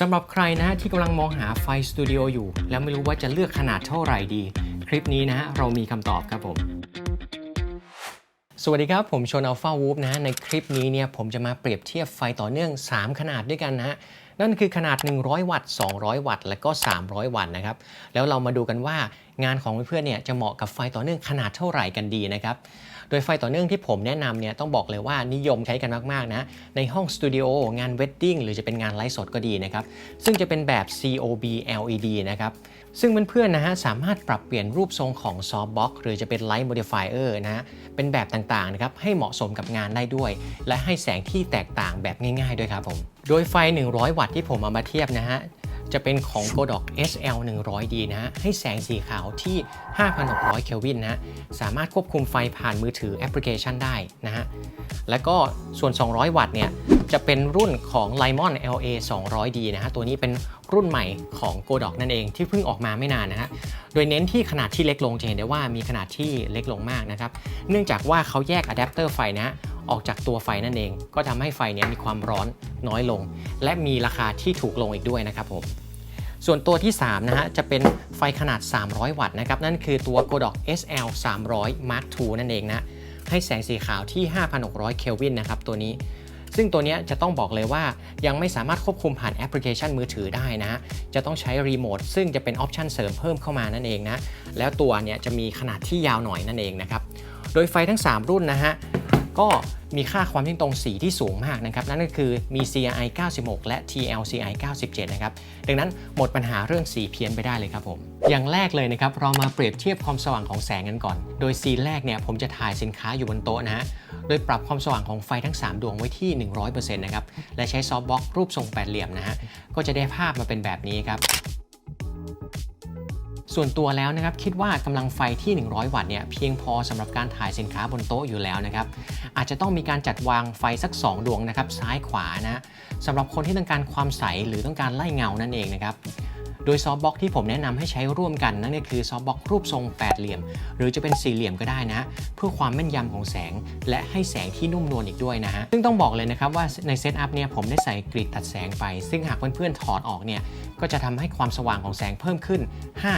สำหรับใครนะที่กำลังมองหาไฟสตูดิโออยู่ แล้วไม่รู้ว่าจะเลือกขนาดเท่าไหร่ดี คลิปนี้นะฮะเรามีคำตอบครับผม สวัสดีครับ ผมชนอัลฟาวูฟนะฮะในคลิปนี้เนี่ยผมจะมาเปรียบเทียบไฟต่อเนื่อง 3 ขนาดด้วยกันนะฮะนั่นคือขนาด 100 วัตต์ 200 วัตต์ และก็ 300 วัตต์นะครับ แล้วเรามาดูกันว่างานของเพื่อนๆเนี่ยจะเหมาะกับไฟต่อเนื่องขนาดเท่าไหร่กันดีนะครับ โดยไฟต่อเนื่องที่ผมแนะนำเนี่ยต้องบอกเลยว่านิยมใช้กันมากๆนะ ในห้องสตูดิโองานเวดดิ้งหรือจะเป็นงานไลฟ์สดก็ดีนะครับ ซึ่งจะเป็นแบบ COB LED นะครับซึ่งเพื่อนๆนะฮะสามารถปรับเปลี่ยนรูปทรงของซอฟต์บ็อกหรือจะเป็นไลท์โมดิฟายเออร์นะฮะเป็นแบบต่างๆนะครับให้เหมาะสมกับงานได้ด้วย และให้แสงที่แตกต่างแบบง่ายๆด้วยครับผมโดยไฟ 100 วัตต์ที่ผมเอามาเทียบนะฮะ จะเป็นของ Godox SL 100D นะฮะให้แสงสีขาวที่ 5,600 เคลวินนะ สามารถควบคุมไฟผ่านมือถือแอปพลิเคชันได้นะฮะ แล้วก็ส่วน 200 วัตต์เนี่ย จะเป็นรุ่นของ Limon LA 200D นะฮะ ตัวนี้เป็นรุ่นใหม่ของ Godox นั่นเองที่เพิ่งออกมาไม่นานนะฮะ โดยเน้นที่ขนาดที่เล็กลงจะเห็นได้ว่ามีขนาดที่เล็กลงมากนะครับ เนื่องจากว่าเขาแยกอะแดปเตอร์ไฟนะฮะออกจากตัวไฟนั่นเอง ก็ทำให้ไฟเนี้ยมีความร้อนน้อยลง และมีราคาที่ถูกลงอีกด้วยนะครับผมส่วนตัวที่ 3 นะฮะ จะเป็นไฟขนาด 300 วัตต์นะครับ นั่นคือตัว Godox SL 300 Mark II นั่นเองนะ ให้แสงสีขาวที่ 5,600 เคลวินนะครับ ตัวนี้ ซึ่งตัวนี้จะต้องบอกเลยว่ายังไม่สามารถควบคุมผ่านแอปพลิเคชันมือถือได้นะ จะต้องใช้รีโมทซึ่งจะเป็นออปชันเสริมเพิ่มเข้ามานั่นเองนะ แล้วตัวเนี่ยจะมีขนาดที่ยาวหน่อยนั่นเองนะครับ โดยไฟทั้ง 3 รุ่นนะฮะ ก็ มีค่าความเที่ยงตรงสีที่สูงมากนะครับนั่นก็คือมี CRI 96 และ TLCI 97 นะครับดังนั้นหมดปัญหาเรื่องสีเพี้ยนไปได้เลยครับผมอย่างแรกเลยนะครับเรามาเปรียบเทียบความสว่างของแสงกันก่อน โดยซีนแรกเนี่ยผมจะถ่ายสินค้าอยู่บนโต๊ะนะฮะโดยปรับความสว่างของไฟทั้ง 3 ดวงไว้ที่ 100%นะครับและใช้ซอฟต์บล็อกรูปทรงแปดเหลี่ยมนะฮะก็จะได้ภาพมาเป็นแบบนี้ครับส่วนตัวแล้วนะครับคิดว่ากำลังไฟที่ 100 วัตต์เนี่ยเพียงพอสำหรับการถ่ายสินค้าบนโต๊ะอยู่แล้วนะครับ อาจจะต้องมีการจัดวางไฟสัก 2 ดวงนะครับซ้ายขวานะสำหรับคนที่ต้องการความใสหรือต้องการไล่เงานั่นเองนะครับ โดยซอฟต์บล็อกที่ผมแนะนำให้ใช้ร่วมกันนั่นก็คือซอฟต์บล็อกรูปทรงแปดเหลี่ยม หรือจะเป็นสี่เหลี่ยมก็ได้นะ เพื่อความแม่นยำของแสง และให้แสงที่นุ่มนวลอีกด้วยนะฮะซึ่งต้องบอกเลยนะครับว่าในเซตอัพเนี่ยผมได้ใส่กริดตัดแสงไป ซึ่งหากเพื่อนๆถอดออกเนี่ยก็จะทำให้ความสว่างของแสงเพิ่มขึ้น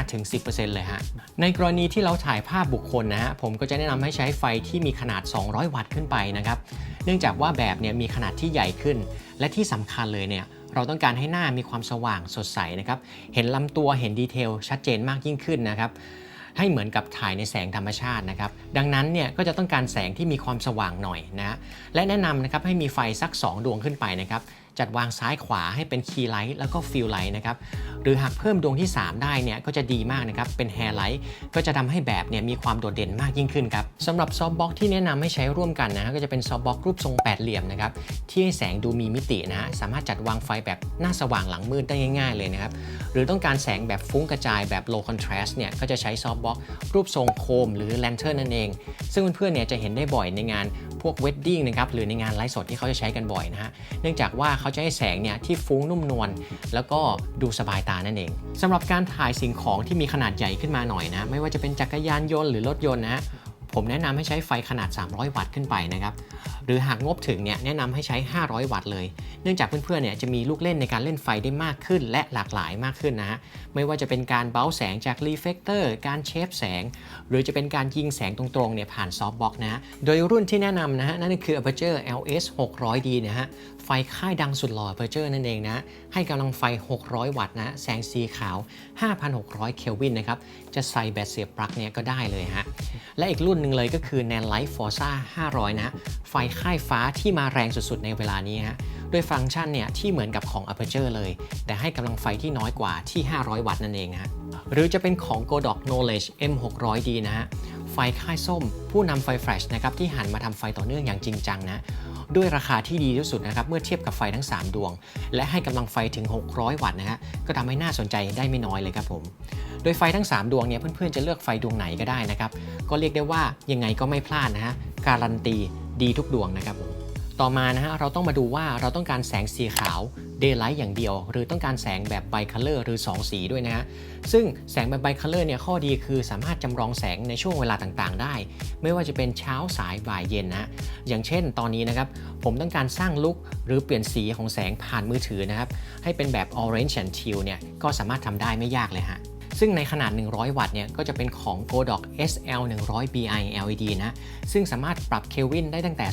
5-10%เลยฮะในกรณีที่เราถ่ายภาพบุคคลนะฮะผมก็จะแนะนำให้ใช้ไฟที่มีขนาด 200 วัตต์ขึ้นไปนะครับเนื่องจากว่าแบบเนี่ยมีขนาดที่ใหญ่ขึ้น และที่สำคัญเลยเนี่ย เราต้องการให้หน้ามีความสว่างสดใสนะครับ เห็นลำตัวเห็นดีเทลชัดเจนมากยิ่งขึ้นนะครับ ให้เหมือนกับถ่ายในแสงธรรมชาตินะครับ ดังนั้นเนี่ยก็จะต้องการแสงที่มีความสว่างหน่อยนะ และแนะนำนะครับให้มีไฟสัก 2 ดวงขึ้นไปนะครับ จัดวางซ้ายขวาให้เป็นคีย์ไลท์แล้วก็ฟิลไลท์นะครับหรือหากเพิ่มดวงที่ 3 ได้เนี่ยก็จะดีมากนะครับเป็นแฮร์ไลท์ก็จะทำให้แบบเนี่ยมีความโดดเด่นมากยิ่งขึ้นครับสำหรับซอฟต์บ็อกที่แนะนำให้ใช้ร่วมกันนะก็จะเป็นซอฟต์บ็อกรูปทรงแปดเหลี่ยมนะครับที่ให้แสงดูมีมิตินะฮะสามารถจัดวางไฟแบบหน้าสว่างหลังมืดได้ง่าย ๆเลยนะครับหรือต้องการแสงแบบฟุ้งกระจายแบบ low contrast เนี่ยก็จะใช้ซอฟต์บ็อกรูปทรงโคมหรือ lantern นั่นเอง ซึ่งเพื่อนๆเนี่ยจะเห็นได้บ่อยในงานพวก wedding นะครับหรือในงานไลฟ์สดที่เขาจะใช้กันบ่อยนะฮะเนื่องจากว่าเขาจะให้แสงเนี่ยที่ฟุ้งนุ่มนวลแล้วก็ดูสบายตานั่นเองสำหรับการถ่ายสิ่งของที่มีขนาดใหญ่ขึ้นมาหน่อยนะ ไม่ว่าจะเป็นจักรยานยนต์หรือรถยนต์นะผมแนะนำให้ใช้ไฟขนาด 300 วัตต์ขึ้นไปนะครับ หรือหากงบถึงเนี่ยแนะนำให้ใช้ 500 วัตต์เลย เนื่องจากเพื่อนๆเนี่ยจะมีลูกเล่นในการเล่นไฟได้มากขึ้น และหลากหลายมากขึ้นนะฮะ ไม่ว่าจะเป็นการเบ้าแสงจากรีเฟกเตอร์ การเชฟแสง หรือจะเป็นการยิงแสงตรงๆเนี่ยผ่านซอฟต์บ็อกนะ โดยรุ่นที่แนะนำนะฮะนั่นคือ Aperture LS 600D นะฮะ ไฟค่ายดังสุดหล่อ Aperture นั่นเองนะ ให้กำลังไฟ 600 วัตต์นะ แสงสีขาว 5,600 เคลวินนะครับ จะใส่แบตเสียบปลั๊กเนี่ยก็ได้เลยฮะ และอีกรุ่นหนึ่งเลยก็คือ Nanlite Forza 500 นะ ไฟค่ายฟ้าที่มาแรงสุดๆ ในเวลานี้ฮะด้วยฟังก์ชันเนี่ยที่เหมือนกับของ Aperture เลย แต่ให้กำลังไฟที่น้อยกว่าที่ 500 วัตต์นั่นเองฮะหรือจะเป็นของ Godox Knowledge M600D นะฮะ ไฟค่ายส้ม ผู้นำไฟแฟลชนะครับที่หันมาทำไฟต่อเนื่องอย่างจริงจังนะด้วยราคาที่ดีที่สุดนะครับเมื่อเทียบกับไฟทั้ง 3 ดวง และให้กำลังไฟถึง 600 วัตต์นะฮะก็ทำให้น่าสนใจได้ไม่น้อยเลยครับผม โดยไฟทั้ง 3 ดวงเนี่ยเพื่อนๆจะเลือกไฟดวงไหนก็ได้นะครับก็เรียกได้ว่ายังไงก็ไม่พลาดนะฮะการันตีดีทุกดวงนะครับผม ต่อมานะฮะเราต้องมาดูว่าเราต้องการแสงสีขาว daylight อย่างเดียว หรือต้องการแสงแบบ bicolor หรือ 2 สีด้วยนะฮะซึ่งแสงแบบ bicolor เนี่ยข้อดีคือสามารถจำลองแสงในช่วงเวลาต่างๆ ได้ ไม่ว่าจะเป็นเช้าสายบ่ายเย็นนะอย่างเช่นตอนนี้นะครับผมต้องการสร้างลุคหรือเปลี่ยนสีของแสงผ่านมือถือนะครับให้เป็นแบบ orange and teal เนี่ยก็สามารถทำได้ไม่ยากเลยฮะ ซึ่งในขนาด 100 วัตต์เนี่ยก็จะเป็นของ Godox SL 100 Bi LED นะ ซึ่งสามารถปรับเคลวินได้ตั้งแต่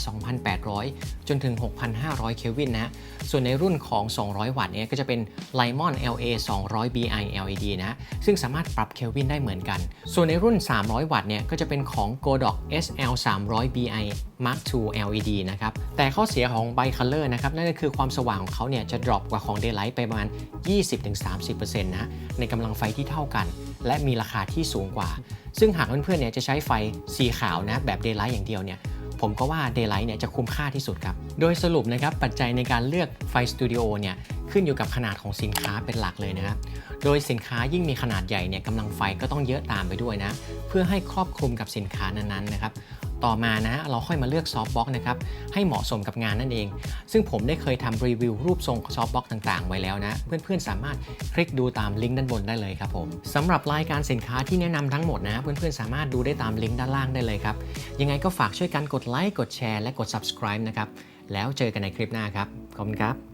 2,800 จนถึง 6,500 เคลวินนะส่วนในรุ่นของ 200 วัตต์เนี่ยก็จะเป็น Limon LA 200 Bi LED นะซึ่งสามารถปรับเคลวินได้เหมือนกัน ส่วนในรุ่น 300 วัตต์เนี่ยก็จะเป็นของ Godox SL 300 Bi Mark II LED นะครับ แต่ข้อเสียของ Bicolor นะครับนั่นก็คือความสว่างของเขาเนี่ยจะ drop กว่าของ Daylight ไปประมาณ 20-30%นะในกำลังไฟที่เท่ากัน และมีราคาที่สูงกว่า ซึ่งหากเพื่อนๆเนี่ยจะใช้ไฟสีขาวนะแบบ Daylight อย่างเดียวเนี่ยผมก็ว่า Daylight เนี่ยจะคุ้มค่าที่สุดครับ โดยสรุปนะครับปัจจัยในการเลือกไฟสตูดิโอเนี่ยขึ้นอยู่กับขนาดของสินค้าเป็นหลักเลยนะครับ โดยสินค้ายิ่งมีขนาดใหญ่เนี่ยกำลังไฟก็ต้องเยอะตามไปด้วยนะ เพื่อให้ครอบคลุมกับสินค้านั้นๆนะครับ ต่อมานะเราค่อยมาเลือกซอฟต์บ็อกนะครับให้เหมาะสมกับงานนั่นเอง ซึ่งผมได้เคยทำรีวิวรูปทรงซอฟต์บ็อกต่างๆ ไว้แล้วนะ เพื่อนๆสามารถคลิกดูตามลิงก์ด้านบนได้เลยครับผมสำหรับรายการสินค้าที่แนะนำทั้งหมดนะ เพื่อนๆสามารถดูได้ตามลิงก์ด้านล่างได้เลยครับยังไงก็ฝากช่วยกันกดไลค์กดแชร์และกด subscribe นะครับแล้วเจอกันในคลิปหน้าครับขอบคุณครับ